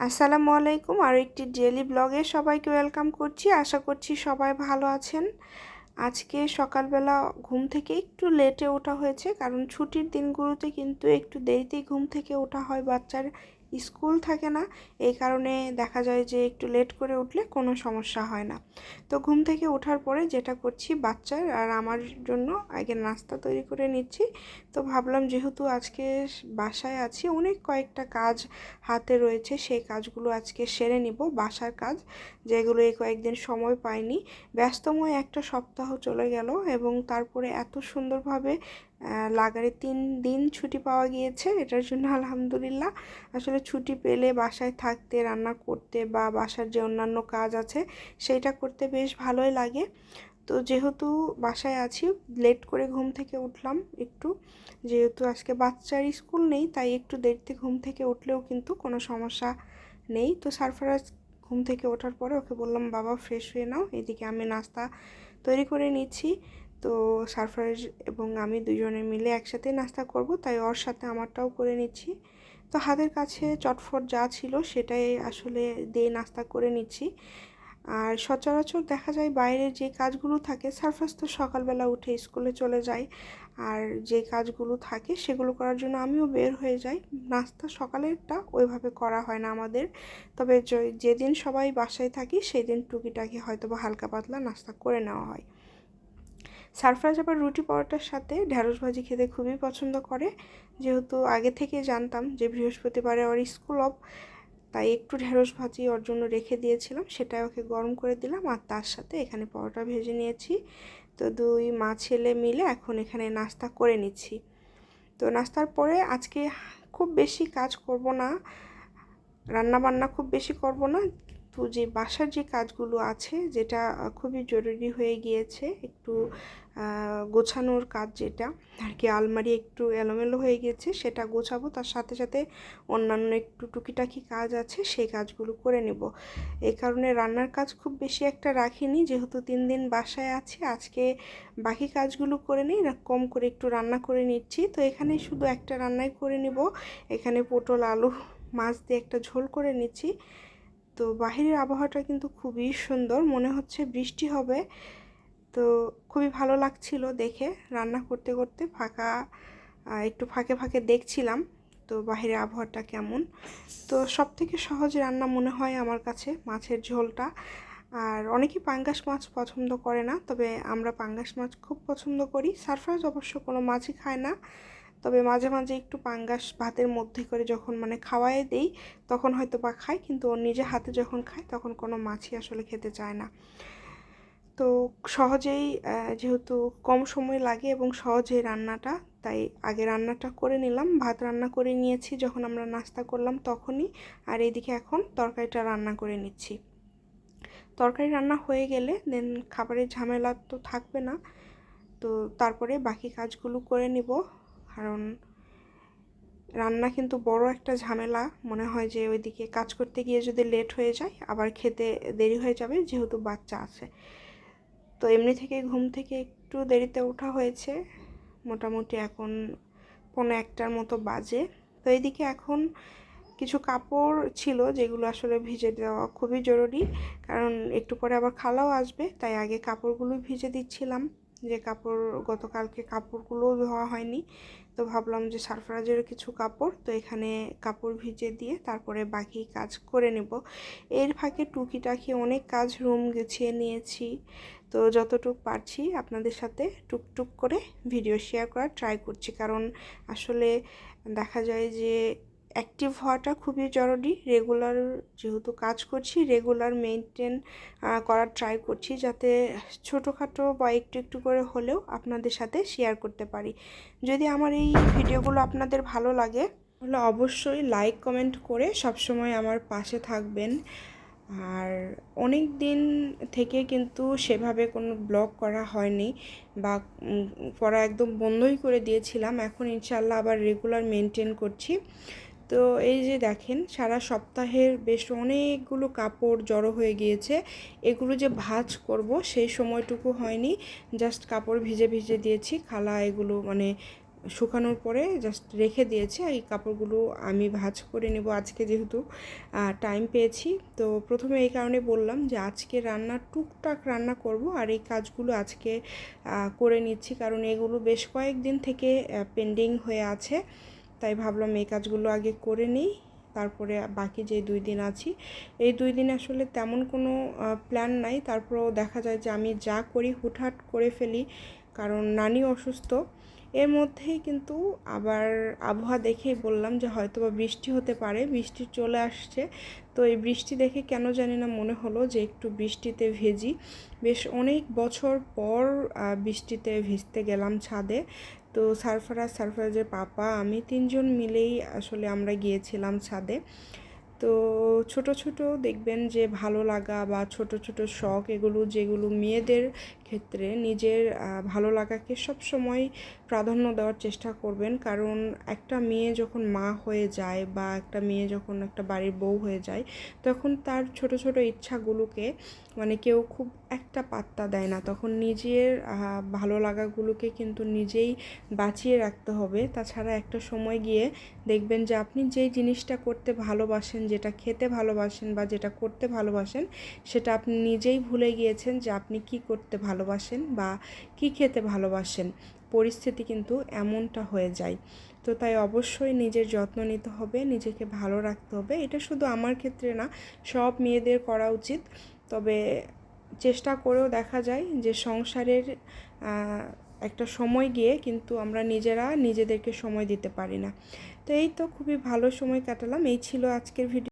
আসসালামু আলাইকুম, আর একটি ডেলি ব্লগে সবাইকে ওয়েলকাম করছি। আশা করছি সবাই ভালো আছেন। আজকে সকালবেলা ঘুম থেকে একটু লেটে ওঠা হয়েছে, কারণ ছুটির দিনগুলোতে কিন্তু একটু দেরিতেই ঘুম থেকে ওঠা হয় বাচ্চার। স্কুল থাকে না, এই কারণে দেখা যায় যে একটু লেট করে উঠলে কোনো সমস্যা হয় না। তো ঘুম থেকে ওঠার পরে যেটা করছি বাচ্চার আর আমার জন্য আগে নাস্তা তৈরি করে নিচ্ছি। তো ভাবলাম যেহেতু আজকে বাসায় আছি, অনেক কয়েকটা কাজ হাতে রয়েছে, সেই কাজগুলো আজকে সেরে নিব, বাসার কাজ, যেগুলো এই কয়েকদিন সময় পাইনি। ব্যস্তময় একটা সপ্তাহ চলে গেল এবং তারপরে এত সুন্দরভাবে লাগারে তিন দিন ছুটি পাওয়া গিয়েছে, এটার জন্য আলহামদুলিল্লাহ। আসলে ছুটি পেলে বাসায় থাকতে, রান্না করতে বা বাসার যে অন্যান্য কাজ আছে সেইটা করতে বেশ ভালোই লাগে। তো যেহেতু বাসায় আছি, লেট করে ঘুম থেকে উঠলাম একটু। যেহেতু আজকে বাচ্চার স্কুল নেই, তাই একটু দেরিতে ঘুম থেকে উঠলেও কিন্তু কোনো সমস্যা নেই। তো সারফারাজ ঘুম থেকে ওঠার পরে ওকে বললাম, বাবা, ফ্রেশ হয়ে নাও, এদিকে আমি নাস্তা তৈরি করে নিচ্ছি। তো সারফরাজ এবং আমি দুজনে মিলে একসাথে নাস্তা করব, তাই ওর সাথে আমারটাও করে নিচ্ছি। তো হাতের কাছে চটফট যা ছিল সেটাই আসলে দিয়ে নাস্তা করে নিচ্ছি। আর সচরাচর দেখা যায় বাইরের যে কাজগুলো থাকে সারফাস তো সকালবেলা উঠে স্কুলে চলে যায়। আর যে কাজগুলো থাকে সেগুলো করার জন্য আমিও বের হয়ে যাই। নাস্তা সকালেরটা ওইভাবে করা হয় না আমাদের। তবে যেদিন সবাই বাসায় থাকি সেই দিন টুকিটাকি হয়তো বা হালকা পাতলা নাস্তা করে নেওয়া হয়। সারফরাজ আবার রুটি পরোটার সাথে ঢ্যাঁড়স ভাজি খেতে খুবই পছন্দ করে। যেহেতু আগে থেকে জানতাম যে বৃহস্পতিবারে ওর স্কুল অফ তাই একটু ঢেঁড়স ভাজি ওর জন্য রেখে দিয়েছিলাম সেটা ওকে গরম করে দিলাম আর তার সাথে এখানে পরোটা ভেজে নিয়েছি। তো দুই মা ছেলে মিলে এখন এখানে নাস্তা করে নিচ্ছি। তো নাস্তার পরে আজকে খুব বেশি কাজ করব না রান্না বান্না খুব বেশি করব না তো যে বাসার যে কাজগুলো আছে, যেটা খুবই জরুরি হয়ে গিয়েছে, একটু গোছানোর কাজ যেটা, আর কি আলমারি একটু এলোমেলো হয়ে গিয়েছে, সেটা গোছাবো, তার সাথে সাথে অন্যান্য একটু টুকিটাকি কাজ আছে, সেই কাজগুলো করে নেব। এই কারণে রান্নার কাজ খুব বেশি একটা রাখিনি, যেহেতু তিন দিন বাসায় আছি, আজকে বাকি কাজগুলো করে নিই, না, কম করে একটু রান্না করে নিচ্ছি, তো এখানে শুধু একটা রান্নাই করে নিব, এখানে পটল, আলু, মাছ দিয়ে একটা ঝোল করে নিচ্ছি। তো বাহিরের আবহাওয়াটা কিন্তু খুবই সুন্দর, মনে হচ্ছে বৃষ্টি হবে। তো খুবই ভালো লাগছিল দেখে, রান্না করতে করতে ফাঁকা একটু ফাঁকে ফাঁকে দেখছিলাম তো বাহিরের আবহাওয়াটা কেমন। তো সব থেকে সহজ রান্না মনে হয় আমার কাছে মাছের ঝোলটা। আর অনেকেই পাঙ্গাস মাছ পছন্দ করে না, তবে আমরা পাঙ্গাস মাছ খুব পছন্দ করি। সারফরাজ অবশ্য কোনো মাছই খায় না। তবে মাঝে মাঝে একটু পাঙ্গাস ভাতের মধ্যে করে যখন মানে খাওয়াই দেই, তখন হয়তো বা খায় কিন্তু ওর নিজে হাতে যখন খায়, তখন কোনো মাছই আসলে খেতে চায় না। তো সহজেই যেহেতু কম সময় লাগে এবং সহজেই রান্নাটা, তাই আগে রান্নাটা করে নিলাম। ভাত রান্না করে নিয়েছি, যখন আমরা নাস্তা করলাম তখনই, আর এইদিকে এখন তরকারিটা রান্না করে নিচ্ছি। তরকারি রান্না হয়ে গেলে, দেন খাবারের ঝামেলা তো থাকবে না, তো তারপরে বাকি কাজগুলো করে নিব। কারণ রান্না কিন্তু বড় একটা ঝামেলা। মনে হয় যে ওইদিকে কাজ করতে গিয়ে যদি লেট হয়ে যায়, আবার খেতে দেরি হয়ে যাবে যেহেতু বাচ্চা আছে। তো এমনি থেকে ঘুম থেকে একটু দেরিতে ওঠা হয়েছে। মোটামুটি এখন পনেরো একটার মতো বাজে। তো এইদিকে এখন কিছু কাপড় ছিল যেগুলো আসলে ভিজে দেওয়া খুবই জরুরি। কারণ একটু পরে আবার খালাও আসবে, তাই আগে কাপড়গুলো ভিজে দিচ্ছিলাম। যে কাপড় গতকালকে কাপড়গুলোও ধোয়া হয়নি। তো ভাবলাম যে সারফরাজেরও কিছু কাপড়, তো এখানে কাপড় ভিজে দিয়ে তারপরে বাকি কাজ করে নেব। এর ফাঁকে টুকিটাকি অনেক কাজ রুম গুছিয়ে নিয়েছি। তো যতটুক পারছি আপনাদের সাথে টুকটুক করে ভিডিও শেয়ার করার ট্রাই করছি। কারণ আসলে দেখা যায় যে অ্যাক্টিভ হওয়াটা খুবই জরুরি। রেগুলার যেহেতু কাজ করছি রেগুলার মেনটেন করার ট্রাই করছি যাতে ছোটোখাটো বা একটু একটু করে হলেও আপনাদের সাথে শেয়ার করতে পারি। যদি আমার এই ভিডিওগুলো আপনাদের ভালো লাগে, তাহলে অবশ্যই লাইক কমেন্ট করে সবসময় আমার পাশে থাকবেন। আর অনেক দিন থেকে কিন্তু সেভাবে কোনো ব্লগ করা হয়নি বা করা একদম বন্ধই করে দিয়েছিলাম। এখন ইনশাল্লাহ আবার রেগুলার মেনটেন করছি। তো এই যে দেখেন, সারা সপ্তাহের বেশ অনেকগুলো কাপড় জড়ো হয়ে গিয়েছে। এগুলো যে ভাজ করব সেই সময়টুকু হয়নি। জাস্ট কাপড় ভিজে ভিজে দিয়েছি, খালা এগুলো মানে শুকানোর পরে জাস্ট রেখে দিয়েছি এই কাপড়গুলো আমি ভাজ করে নেব আজকে যেহেতু টাইম পেয়েছি। তো প্রথমে এই কারণে বললাম যে আজকে রান্না টুকটাক রান্না করব আর এই কাজগুলো আজকে করে নিচ্ছি কারণ এগুলো বেশ কয়েকদিন থেকে পেন্ডিং হয়ে আছে। তাই ভাবলাম এই কাজগুলো আগে করে নিই। তারপরে বাকি যে দুই দিন আছি, এই দুই দিন আসলে তেমন কোনো প্ল্যান নাই। তারপরও দেখা যায় যে আমি যা করি হুটহাট করে ফেলি, কারণ নানি অসুস্থ। এর মধ্যেই কিন্তু আবার আবহাওয়া দেখেই বললাম যে হয়তো বা বৃষ্টি হতে পারে, বৃষ্টি চলে আসছে। তো এই বৃষ্টি দেখে কেন জানি না মনে হলো যে একটু বৃষ্টিতে ভেজি। বেশ অনেক বছর পর বৃষ্টিতে ভিজতে গেলাম ছাদে। তো সারফারাজ সারফারাজের পাপা, আমি তিনজন মিলেই আসলে আমরা গিয়েছিলাম ছাদে। তো ছোট ছোট দেখবেন যে ভালো লাগা বা ছোট ছোট শখ এগুলো যেগুলো মেয়েদের ক্ষেত্রে নিজের ভালো লাগাকে সব সময় প্রাধান্য দেওয়ার চেষ্টা করবেন। কারণ একটা মেয়ে যখন মা হয়ে যায় বা একটা মেয়ে যখন একটা বাড়ির বউ হয়ে যায়, তখন তার ছোট ছোট ইচ্ছাগুলোকে মানে কেউ খুব একটা পাত্তা দেয় না। তখন নিজের ভালো লাগাগুলোকে কিন্তু নিজেই বাঁচিয়ে রাখতে হবে। তাছাড়া একটা সময় গিয়ে দেখবেন যে আপনি যেই জিনিসটা করতে ভালোবাসেন, যেটা খেতে ভালোবাসেন বা যেটা করতে ভালোবাসেন, সেটা আপনি নিজেই ভুলে গিয়েছেন যে আপনি কি করতে ভালোবাসেন বা কি খেতে ভালোবাসেন, পরিস্থিতি কিন্তু এমনটা হয়ে যায়। তো তাই অবশ্যই নিজের যত্ন নিতে হবে, নিজেকে ভালো রাখতে হবে। এটা শুধু আমার ক্ষেত্রে না, সব মেয়েদের করা উচিত। তবে চেষ্টা করেও দেখা যায় যে সংসারের একটা সময় গিয়ে কিন্তু আমরা নিজেরা নিজেদেরকে সময় দিতে পারি না। তো এই তো খুবই ভালো সময় কাটালাম। এই ছিল আজকের ভিডিও।